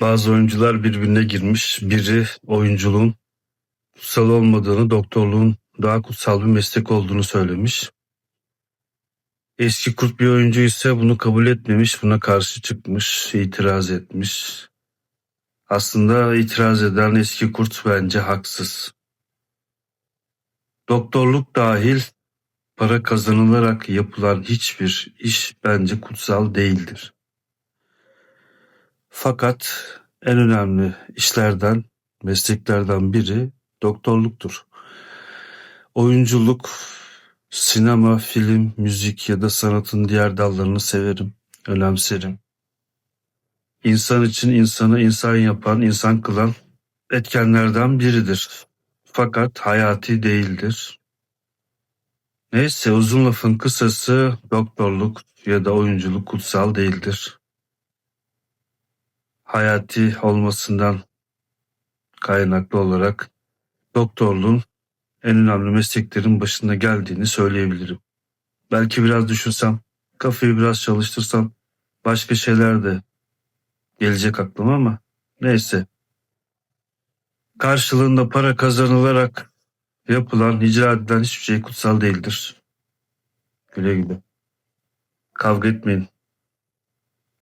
Bazı oyuncular birbirine girmiş. Biri oyunculuğun kutsal olmadığını, doktorluğun daha kutsal bir meslek olduğunu söylemiş. Eski kurt bir oyuncu ise bunu kabul etmemiş, buna karşı çıkmış, itiraz etmiş. Aslında itiraz eden eski kurt bence haksız. Doktorluk dahil para kazanılarak yapılan hiçbir iş bence kutsal değildir. Fakat en önemli işlerden, mesleklerden biri doktorluktur. Oyunculuk, sinema, film, müzik ya da sanatın diğer dallarını severim, önemserim. İnsan için insanı insan yapan, insan kılan etkenlerden biridir. Fakat hayati değildir. Neyse uzun lafın kısası doktorluk ya da oyunculuk kutsal değildir. Hayati olmasından kaynaklı olarak doktorluğun en önemli mesleklerin başında geldiğini söyleyebilirim. Belki biraz düşünsem, kafayı biraz çalıştırsam başka şeyler de gelecek aklıma ama neyse. Karşılığında para kazanılarak yapılan, icra edilen hiçbir şey kutsal değildir. Güle güle. Kavga etmeyin.